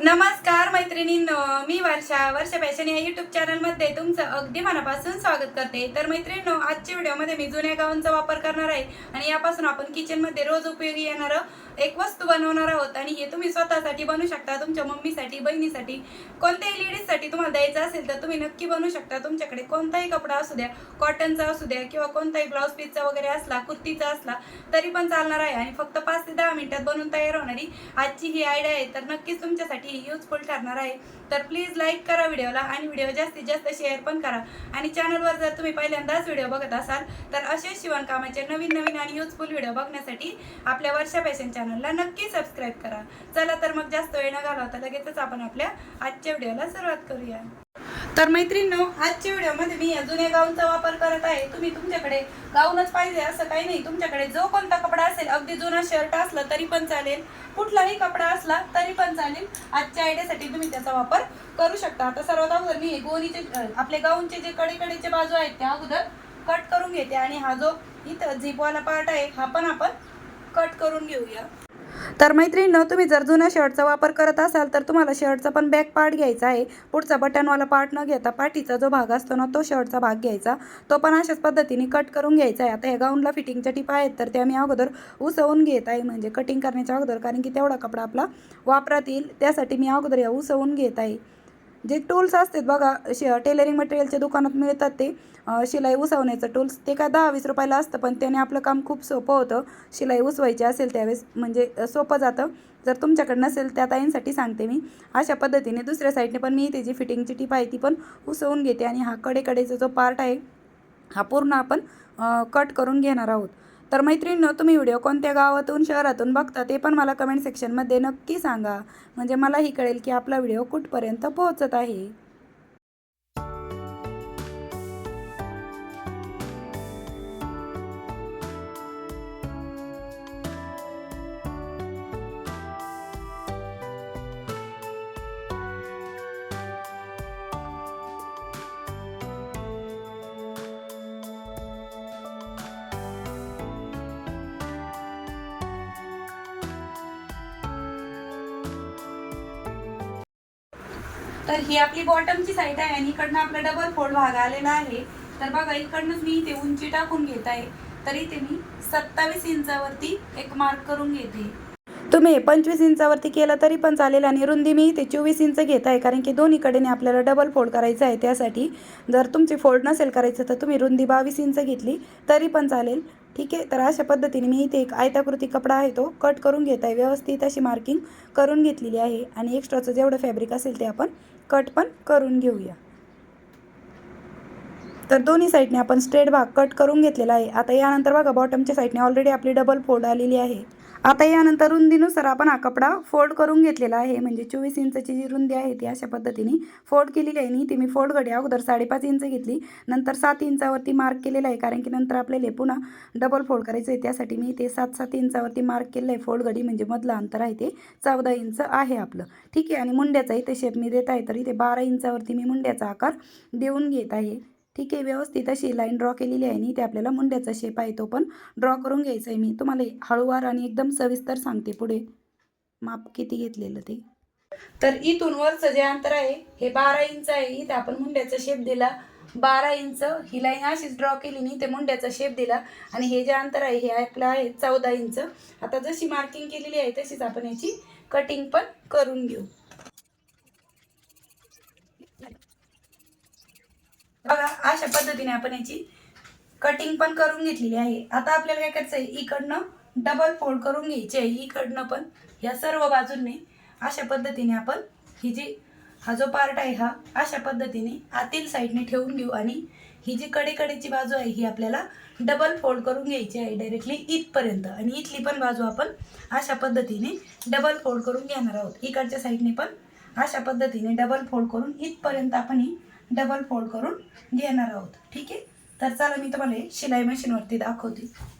नमस्कार मैत्रिणींनो मी वर्षा. वर्ष फॅशन या युट्यूब चॅनलमध्ये तुमचं अगदी मनापासून स्वागत करते. तर मैत्रिणींनो आजच्या व्हिडिओमध्ये मी जुन्या गाऊनचा वापर करणार आहे आणि यापासून आपण किचनमध्ये रोज उपयोगी येणारं एक वस्तू बनवणार आहोत आणि हे तुम्ही स्वतःसाठी बनवू शकता तुमच्या मम्मीसाठी बहिणीसाठी. कोणत्याही लेडीजसाठी तुम्हाला द्यायचं असेल तर तुम्ही नक्की बनवू शकता. तुमच्याकडे कोणताही कपडा असू द्या कॉटनचा असू द्या किंवा कोणताही ब्लाऊज पीसचा वगैरे असला कुर्तीचा असला तरी पण चालणार आहे. आणि फक्त पाच ते दहा मिनिटात बनवून तयार होणारी आजची ही आयडिया आहे. तर नक्कीच तुमच्यासाठी तुमच्यासाठी युजफुल ठरणार आहे. तर प्लीज लाईक करा व्हिडिओला आणि व्हिडिओ जास्तीत जास्त शेअर पण करा. आणि चॅनलवर जर तुम्ही पहिल्यांदाच व्हिडिओ बघत असाल तर असेच शिवणकामाचे नवीन नवीन आणि युजफुल व्हिडिओ बघण्यासाठी आपल्या वर्षा फॅशन चॅनलला नक्की सबस्क्राईब करा. चला तर मग जास्त वेळ न घालवता लगेचच आपण आपल्या आजच्या व्हिडिओला सुरुवात करूया. तर मैत्रिणींनो आजच्या व्हिडिओमध्ये मी या जुन्या गाऊनचा वापर करत आहे. तुम्ही तुमच्याकडे गाऊनच पाहिजे असं काही नाही. तुमच्याकडे जो कोणता कपडा असेल अगदी जुना शर्ट असला तरी पण चालेल. कुठलाही कपडा असला तरी पण चालेल. आजच्या आयडियासाठी तुम्ही त्याचा वापर करू शकता. आता सर्वात अगोदर मी गोणीचे आपले गाऊनचे जे कडेकडेचे बाजू आहेत त्या अगोदर कट करून घेते. आणि हा जो इथं झिपवाला पार्ट आहे हा पण आपण कट करून घेऊया. तर मैत्रिणीनं तुम्ही जर जुन्या शर्टचा वापर करत असाल तर तुम्हाला शर्टचा पण बॅक पार्ट घ्यायचा आहे. पुढचा बटनवाला पार्ट न घेता पाठीचा जो भाग असतो ना तो शर्टचा भाग घ्यायचा. तो पण अशाच पद्धतीने कट करून घ्यायचा आहे. आता या गाऊनला फिटिंगच्या टिपा आहेत तर त्या मी अगोदर उसवून घेत आहे. म्हणजे कटिंग करण्याच्या अगोदर कारण की तेवढा कपडा आपला वापरात येईल. त्यासाठी मी अगोदर या उसवून घेत आहे. जे टूल्स असतात बघा श टेलरिंग मटेरियलच्या दुकानात मिळतात ते. शिलाई उसवण्याचं टूल्स ते काय दहा वीस रुपयाला असतं पण त्याने आपलं काम खूप सोपं होतं. शिलाई उसवायची असेल त्यावेळेस म्हणजे सोपं जातं. जर तुमच्याकडे नसेल त्या ताईंसाठी सांगते मी. अशा पद्धतीने दुसऱ्या साईडने पण मी त्याची फिटिंगची टीप आहे ती पण उसवून घेते. आणि हा कडेकडेचा जो पार्ट आहे हा पूर्ण आपण कट करून घेणार आहोत. तर मैत्रिणींनो तुम्ही व्हिडिओ कोणत्या गावातून शहरातून बघता ते पण मला कमेंट सेक्शनमध्ये नक्की सांगा. म्हणजे मलाही कळेल की आपला व्हिडिओ कुठपर्यंत पोहोचत आहे. तर ही आपली बॉटमची साईड आहे आणि इकडनं आपला डबल फोल्ड भाग आलेला आहे. तर बघा इकडनंच मी इथे उंची टाकून घेत आहे. तरी ते मी सत्तावीस इंचावरती एक मार्क करून घेते. तुम्ही पंचवीस इंचावरती केलं तरी पण चालेल आणि रुंदी मी इथे चोवीस इंच घेत आहे कारण की दोन्हीकडेने आपल्याला डबल फोल्ड करायचं आहे. त्यासाठी जर तुमची फोल्ड नसेल करायचं तर तुम्ही रुंदी बावीस इंच घेतली तरी पण चालेल. ठीक आहे? तर अशा पद्धतीने मी इथे एक आयताकृती कपडा आहे तो कट करून घेत आहे. व्यवस्थित अशी मार्किंग करून घेतलेली आहे. आणि एक्स्ट्राचं जेवढं फॅब्रिक असेल ते आपण कट पण करून घेऊया. तर दोन्ही साईडने आपण स्ट्रेट भाग कट करून घेतलेला आहे. आता यानंतर बघा बॉटमच्या साईडने ऑलरेडी आपली डबल फोल्ड आलेली आहे. आता यानंतर रुंदीनुसार आपण हा कपडा फोल्ड करून घेतलेला आहे. म्हणजे चोवीस इंचची जी रुंदी आहे ती अशा पद्धतीने फोल्ड केलेली आहे. नी ती मी फोल्ड घडी अगोदर साडेपाच इंच घेतली. नंतर सात इंचावरती मार्क केलेला आहे. कारण की नंतर आपल्याला पुन्हा डबल फोल्ड करायचं आहे. त्यासाठी मी ते सात सात इंचावरती मार्क केलेलं आहे. फोल्ड घडी म्हणजे मधलं अंतर आहे ते चौदा इंच आहे आपलं. ठीक आहे. आणि मुंड्याचा इथे शेप मी देत आहे. तर इथे बारा इंचावरती मी मुंड्याचा आकार देऊन घेत आहे. ठीक आहे व्यवस्थित अशी लाईन ड्रॉ केलेली आहे आणि ते आपल्याला मुंड्याचा शेप आहे तो पण ड्रॉ करून घ्यायचा आहे मी. तुम्हाला हळूवार आणि एकदम सविस्तर सांगते पुढे. माप किती घेतलेलं ते. तर इथून वरचं जे अंतर आहे हे बारा इंच आहे. इथे आपण मुंड्याचा शेप दिला. बारा इंच ही लाईन अशीच ड्रॉ केली नाही ते मुंड्याचा शेप दिला. आणि हे जे अंतर आहे हे आपलं आहे चौदा इंच. आता जशी मार्किंग केलेली आहे तशीच आपण याची कटिंग पण करून घेऊ. बघा अशा पद्धतीने आपण याची कटिंग पण करून घेतलेली आहे. आता आपल्याला काय करायचं आहे इकडनं डबल फोल्ड करून घ्यायची आहे. इकडनं पण ह्या सर्व बाजूंनी अशा पद्धतीने आपण ही जी हा जो पार्ट आहे हा अशा पद्धतीने आतील साईडने ठेवून घेऊ आणि ही जी कडेकडेची बाजू आहे ही आपल्याला डबल फोल्ड करून घ्यायची आहे डायरेक्टली इथपर्यंत. आणि इथली पण बाजू आपण अशा पद्धतीने डबल फोल्ड करून घेणार आहोत. इकडच्या साईडने पण अशा पद्धतीने डबल फोल्ड करून इथपर्यंत आपण ही डबल फोल्ड करून घेणार आहोत. ठीक आहे? तर चला मी तुम्हाला शिलाई मशीनवरती दाखवते.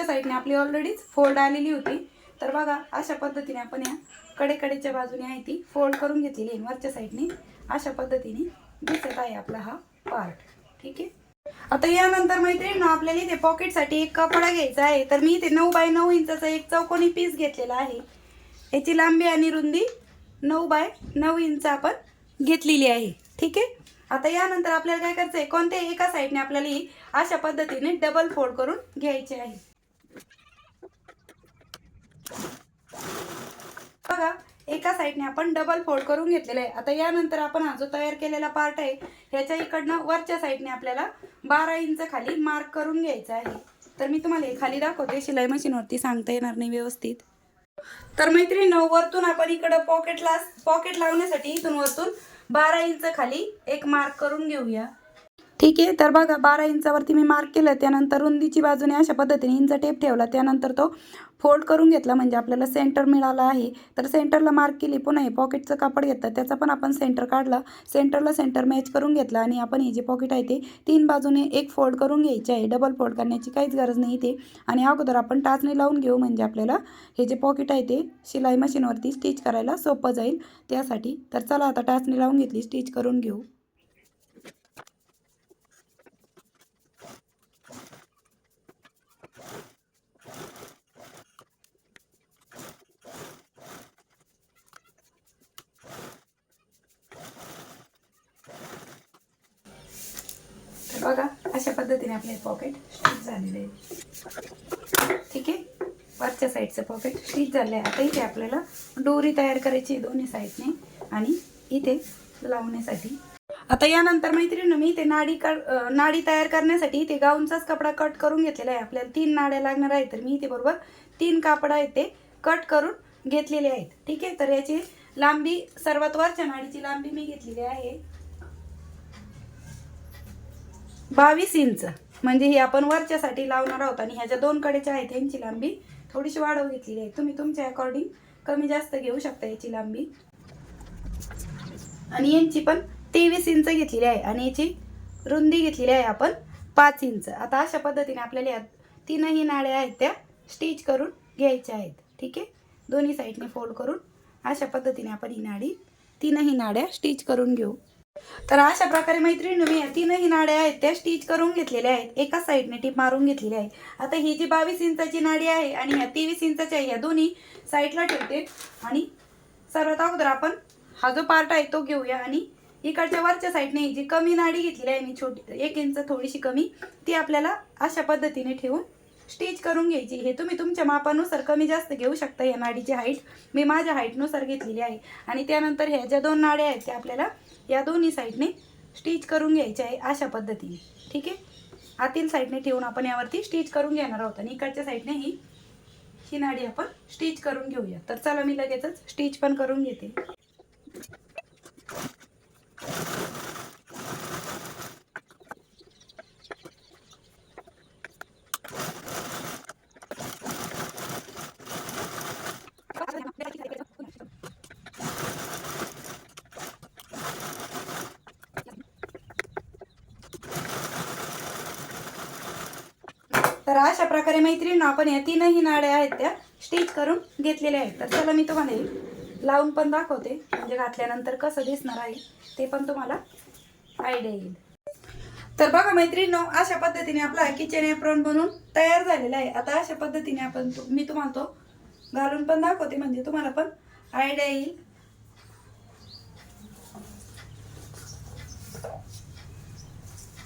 वरच्या साईडने आपली ऑलरेडीच फोल्ड आलेली होती. तर बघा अशा पद्धतीने आपण या कडेकडेच्या बाजूने आहे ती फोल्ड करून घेतलेली आहे. वरच्या साईडने अशा पद्धतीने दिसत आहे आपला हा पार्ट ठीक आहे? आता यानंतर मैत्रिणी आपल्याला इथे पॉकेटसाठी एक कपडा घ्यायचा आहे. तर मी इथे नऊ बाय नऊ इंचाचा एक चौकोनी पीस घेतलेला आहे. याची लांबी आणि रुंदी नऊ बाय नऊ इंच आपण घेतलेली आहे. ठीक आहे? आता यानंतर आपल्याला काय करायचं आहे कोणत्याही एका साईडने आपल्याला अशा पद्धतीने डबल फोल्ड करून घ्यायचे आहे. बघा एका साईडने आपण डबल फोल्ड करून घेतलेलं आहे. आता यानंतर आपण हा जो तयार केलेला पार्ट आहे ह्याच्या इकडनं वरच्या साईडने आपल्याला बारा इंच खाली मार्क करून घ्यायचा आहे. तर मी तुम्हाला हे खाली दाखवते शिलाई मशीनवरती सांगता येणार नाही व्यवस्थित. तर मैत्रिणीनं वरतून आपण इकडं पॉकेटला पॉकेट लावण्यासाठी इथून वरतून बारा इंच खाली एक मार्क करून घेऊया. ठीक आहे तर बघा बारा इंचावरती मी मार्क केलं त्यानंतर रुंदीची बाजूने अशा पद्धतीने इंच टेप ठेवला त्यानंतर तो फोल्ड करून घेतला म्हणजे आपल्याला सेंटर मिळाला आहे. तर सेंटरला मार्क केली पुन्हा हे पॉकेटचं कापड घेतलं त्याचा पण आपण सेंटर काढला सेंटरला सेंटर मॅच करून घेतला आणि आपण हे जे पॉकेट आहे ते तीन बाजूने एक फोल्ड करून घ्यायचे आहे. डबल फोल्ड करण्याची काहीच गरज नाही ते आणि अगोदर आपण टाचणी लावून घेऊ म्हणजे आपल्याला हे जे पॉकेट आहे ते शिलाई मशीनवरती स्टिच करायला सोपं जाईल. त्यासाठी तर चला आता टाचणी लावून घेतली स्टिच करून घेऊ तर बघा अशा पद्धतीने आपले पॉकेट स्टिच झालेले आहे ठीक आहे? वरच्या साईडचं पॉकेट स्टिच झालं आहे आता इथे आपल्याला डोरी तयार करायची आहे दोन्ही साईडने आणि इथे लावण्यासाठी. आता यानंतर मैत्रिणी मी ते नाडी कर नाडी तयार करण्यासाठी ते गाऊनचाच कपडा कट करून घेतलेला आहे. आपल्याला तीन नाड्या लागणार आहेत. तर मी इथे बरोबर तीन कापड आहेत ते कट करून घेतलेले आहेत. ठीक आहे? तर याची लांबी सर्वात वरच्या नाडीची लांबी मी घेतलेली आहे. बावीस इंच. म्हणजे ही आपण वरच्यासाठी लावणार आहोत आणि ह्याच्या दोन कडेच्या आहेत ह्यांची लांबी. थोडीशी वाढव घेतलेली आहे. तुम्ही तुमच्या अकॉर्डिंग कमी जास्त घेऊ शकता याची लांबी. आणि यांची पण तेवीस इंच घेतलेली आहे. आणि याची रुंदी घेतलेली आहे आपण पाच इंच. आता अशा पद्धतीने आपल्याला या तीनही नाळ्या आहेत त्या स्टिच करून घ्यायच्या आहेत. ठीक आहे? दोन्ही साईडने फोल्ड करून अशा पद्धतीने आपण ही नाडी तीनही नाड्या स्टिच करून घेऊ. तर अशा प्रकारे मैत्रिणी मी तीनही नाड्या आहेत त्या स्टिच करून घेतलेल्या आहेत. एका साईडने टीप मारून घेतलेली आहे. आता ही जी बावीस इंचाची नाडी आहे आणि ह्या तेवीस इंचाच्या आहे, दोन्ही साईडला ठेवते. आणि सर्वात अगोदर आपण हा जो पार्ट आहे तो घेऊया आणि इकडच्या वरच्या साईडने ही जी कमी नाडी घेतलेली आहे मी छोटी एक इंच थोडीशी कमी ती आपल्याला अशा पद्धतीने ठेवून स्टिच करून घ्यायची. हे तुम्ही तुमच्या मापानुसार कमी जास्त घेऊ शकता या नाडीची हाईट मी माझ्या हाईटनुसार घेतलेली आहे. आणि त्यानंतर ह्या ज्या दोन नाड्या आहेत त्या आपल्याला या दोन्ही साईडने स्टिच करून घ्यायचे आहे अशा पद्धतीने. ठीक आहे? आतील साईडने ठेवून आपण यावरती स्टिच करून घेणार आहोत. आणि इकडच्या साईडने ही ही नाडी आपण स्टिच करून घेऊया. तर चला मी लगेचच स्टिच पण करून घेते. तर अशा प्रकारे मैत्रिणी आपण या तीनही नाड्या आहेत त्या स्टिच करून घेतलेल्या आहेत. तर चला मी तुम्हाला लावून पण दाखवते. म्हणजे घातल्यानंतर कसं दिसणार आहे ते पण तुम्हाला आयडिया येईल. तर बघा मैत्रिणी अशा पद्धतीने आपला किचन एप्रॉन बनवून तयार झालेला आहे. आता अशा पद्धतीने आपण मी तुम्हाला तो घालून पण दाखवते. म्हणजे तुम्हाला पण आयडिया येईल.